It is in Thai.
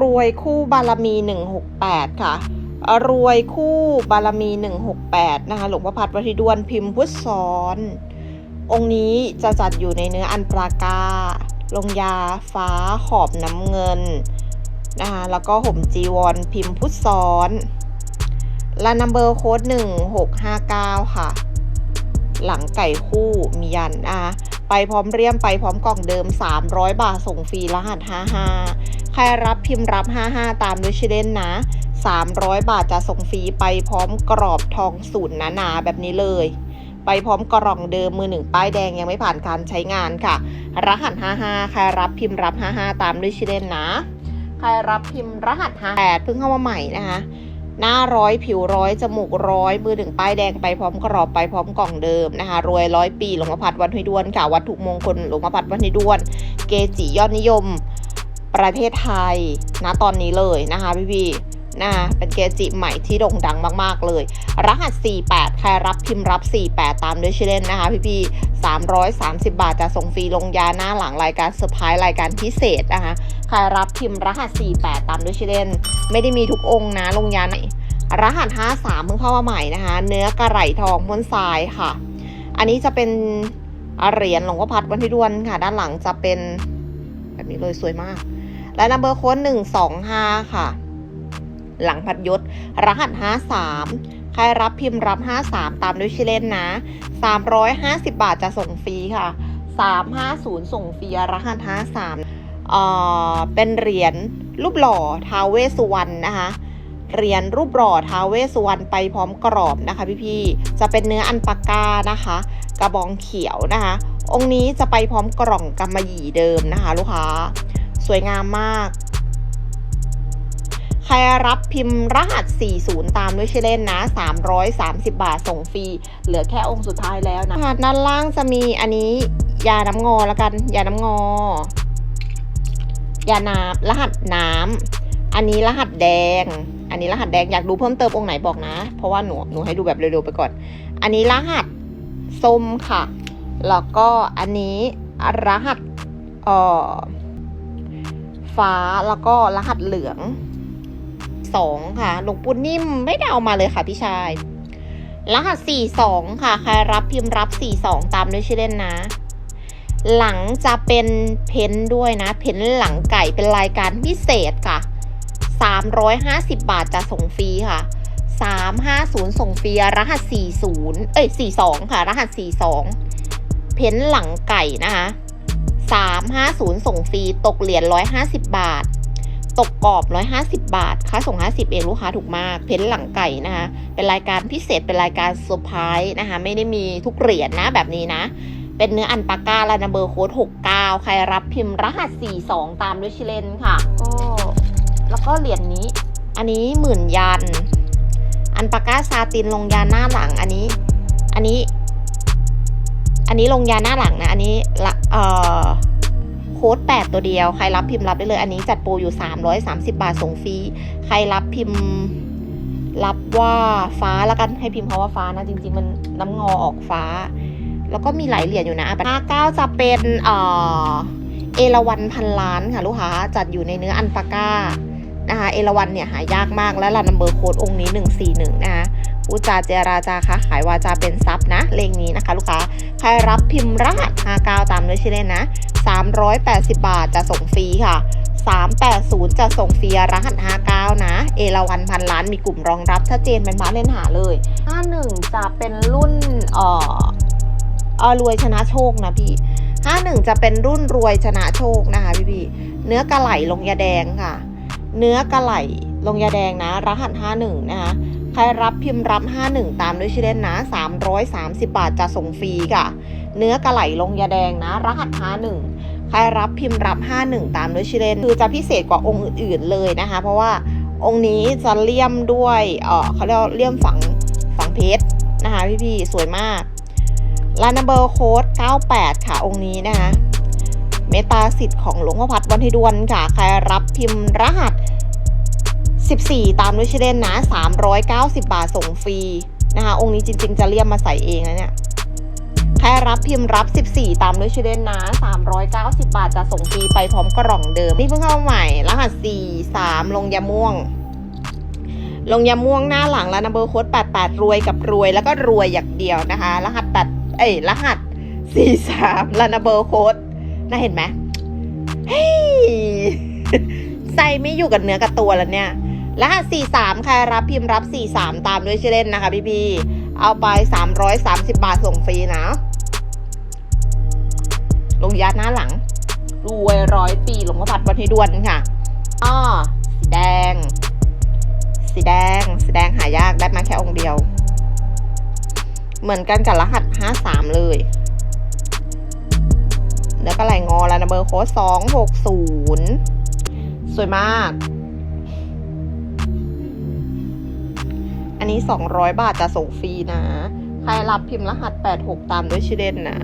รวยคู่บารมี 168 ค่ะ รวยคู่บารมี 168 นะคะ หลวงพ่อพัดวัทิดวนพิมพ์พุทธสอน องค์นี้จะจัดอยู่ในเนื้ออันปรากาลงยาฟ้าขอบน้ำเงินนะคะแล้วก็ห่มจีวรพิมพ์พุทธสอนและนัมเบอร์โค้ด1659 ค่ะ หลังไก่คู่มียันอะไปพร้อมเรียมไปพร้อมกล่องเดิม 300 บาทส่งฟรีรหัส 55 ใครรับพิมพ์รับ 55 ตามด้วยชื่อเล่นนะ 300 บาทจะส่งฟรีไปพร้อมกรอบทองสูตรหนาๆแบบนี้เลย ไปพร้อมกล่องเดิมมือหนึ่งป้ายแดงยังไม่ผ่านการใช้งานค่ะ รหัส 55 ใครรับพิมพ์รับ 55 ตามด้วยชื่อเล่นนะ ใครรับพิมพ์รหัส 58 เพิ่งเข้ามาใหม่นะคะหน้าร้อยผิวร้อย จมูกร้อยมือถึงป้ายแดงไปพร้อมกรอบไปพร้อมกล่องเดิมนะคะรวยร้อยปีหลวงพ่อพัดวันห้วยด้วนค่ะวัตถุมงคลหลวงพ่อพัดวันห้วยด้วน เกจิยอดนิยม ประเทศไทยนะตอนนี้เลยนะคะพี่พี่นะเป็นเกจิใหม่ที่โด่งดังมากๆเลย รหัส 48 ใครรับพิมพ์รับ 48 ตามด้วยชื่อเล่นนะคะพี่พี่330 บาทจะส่งฟรีลงยาหน้าหลังรายการเซอร์ไพรส์รายการพิเศษนะคะใครรับพิมพ์รหัส 48 ตามด้วยชื่อเล่น ไม่ได้มีทุกองค์นะลงยาไหนรหัส 53เพิ่งเข้ามาใหม่นะคะ เนื้อกระไหลทองม้วนทรายค่ะ อันนี้จะเป็นเหรียญหลวงพ่อพัดวันที่ดวนค่ะ ด้านหลังจะเป็นแบบนี้เลยสวยมาก และนัมเบอร์โค้ด125 ค่ะ หลังพัดยศ รหัส 53 ใครรับพิมพ์รับ 53 ตามด้วยชื่อเล่นนะ 350 บาทจะส่งฟรีค่ะ 350 ส่งฟรีรหัส 53เอ่อเป็นเหรียญรูปหล่อท้าเวสุวรรณนะคะเหรียญรูปหล่อท้าเวสสุวรรณไปพร้อมกรอบนะคะพี่ๆ จะเป็นเนื้ออันปาก้านะคะ กระบองเขียวนะคะ องค์นี้จะไปพร้อมกล่องกำมะหยี่เดิมนะคะ ลูกค้า สวยงามมาก ใครรับพิมพ์รหัส 40 ตามด้วยชื่อเล่นนะ 330 บาทส่งฟรี เหลือแค่องค์สุดท้ายแล้วนะด้านล่างจะมีอันนี้ยาน้ำงอแล้วกัน ยาน้ำงอ ยาน้ำรหัสน้ำ อันนี้รหัสแดง อันนี้รหัสแดงอยากดูเพิ่มเติมองค์ไหนบอกนะ เพราะว่าหนูหนูให้ดูแบบเร็วๆไปก่อน อันนี้รหัสส้มค่ะ แล้วก็อันนี้รหัสเอ่อ ฟ้าแล้วก็รหัสเหลืองสองค่ะ หลวงปู่นิ่มไม่ได้เอามาเลยค่ะพี่ชาย รหัสสี่สองค่ะ ใครรับพิมพ์รับสี่สองตามด้วยชื่อเล่นนะ หลังจะเป็นเพ้นด้วยนะ เพ้นหลังไก่เป็นรายการพิเศษค่ะ 350 บาทจะส่งฟรีค่ะ 350 ส่งฟรีรหัส40เอ้ย42 ค่ะ รหัส 42 เพ้นหลังไก่นะคะ 350 ส่งฟรีตกเหรียญ150 บาท ตกกรอบ 150 บาท ค่าส่ง 50 เองลูกค้าถูกมาก เพ้นท์หลังไก่นะคะ เป็นรายการพิเศษเป็นรายการเซอร์ไพรส์นะคะ ไม่ได้มีทุกเหรียญนะแบบนี้นะ เป็นเนื้ออันปาก้าและนัมเบอร์โค้ด69 ใครรับพิมพ์รหัส 42 ตามด้วยชิเลนค่ะก็แล้วก็เหรียญนี้ อันนี้หมื่นยัน อันปาก้าซาตินลงยาหน้าหลังอันนี้ อันนี้อั นนี้ลงยาหน้าหลังนะ อันนี้ละเอ่อโค้ด8ตัวเดียว ใครรับพิมพ์รับได้เลย อันนี้จัดโปรอยู่ 330 บาทส่งฟรี ใครรับพิมพ์รับว่าฟ้าแล้วกันให้พิมพ์เพราะว่าฟ้านะ จริง ๆ มันน้ำงอออกฟ้า แล้วก็มีหลายเหรียญอยู่นะห้าเก้าจะเป็นเอ่อเอราวันพันล้านค่ะลูกค้าจัดอยู่ในเนื้ออันปาก้านะคะเอราวันเนี่ยหายากมากและรันนัมเบอร์โค้ดองค์นี้ 141 นะคะ พูดจาเจราจาค้าขายวาจาเป็นทรัพย์นะ เลขนี้นะคะ ลูกค้าใครรับพิมพ์รหัส59ตามด้วยชื่อเล่นนะ 380 บาทจะส่งฟรีค่ะ 380 จะส่งฟรีรหัส 59 นะ เอราวันพันล้านมีกลุ่มรองรับชัดเจนเป็นบ้าเล่นหาเลย 51 จะเป็นรุ่นเอ่อเออรวยชนะโชคนะพี่ห้าหนึ่งจะเป็นรุ่นรวยชนะโชคนะคะพี่พี่เนื้อกระไหลลงยาแดงค่ะ เนื้อกระไหลลงยาแดงนะ รหัสห้าหนึ่งนะคะ ใครรับพิมพ์รับห้าหนึ่งตามด้วยชื่อเล่นนะสามร้อยสามสิบบาทจะส่งฟรีค่ะ เนื้อกระไหลลงยาแดงนะ รหัสห้าหนึ่งใครรับพิมพ์รับห้าหนึ่งตามด้วยชื่อเล่น คือจะพิเศษกว่าองค์อื่นๆเลยนะคะ เพราะว่าองค์นี้จะเลี่ยมด้วยเออเขาเรียกเลี่ยมฝังฝังเพชรนะคะพี่ๆ สวยมากลานัมเบอร์โค้ด98 ค่ะองค์นี้นะคะ เมตตาสิทธิ์ของหลวงพ่อพัดวันทิดวนค่ะ ใครรับพิมพ์รหัส 14 ตามด้วยชื่อเลนนะ 390 บาทส่งฟรีนะคะองค์นี้จริง ๆ จะเลี่ยมมาใส่เองนะเนี่ยใครรับพิมพ์รับ 14 ตามด้วยชื่อเลนนะ 390 บาทจะส่งฟรีไปพร้อมกล่องเดิม นี่เพิ่งเข้าใหม่ รหัส 4 3 ลงยาม่วง ลงยาม่วงหน้าหลังแล้วนัมเบอร์โค้ด88 รวยกับรวยแล้วก็รวยอย่างเดียวนะคะ รหัส8เอ้ยรหัส 43แล้วนัมเบอร์โค้ดน่าเห็นไหมเฮ้ยใจไม่อยู่กับเนื้อกับตัวแล้วเนี่ย รหัส43 ใครรับพิมพ์รับ 43 ตามด้วยชื่อเล่นนะคะพี่พี่เอาไป 330 บาทส่งฟรีนะ ลงยัดหน้าหลัง รวยร้อยปีหลวงพ่อพัดวันให้ด่วนค่ะอ้อสีแดง สีแดง สีแดงหายากได้มาแค่องค์เดียว เหมือนกันกับรหัส 53 เลยแล้วก็ไหลงอแล้วนะเบอร์โค้ด260 สวยมาก อันนี้ 200 บาทจะส่งฟรีนะ ใครรับพิมพ์รหัส 86 ตามด้วยชื่อเล่นนะ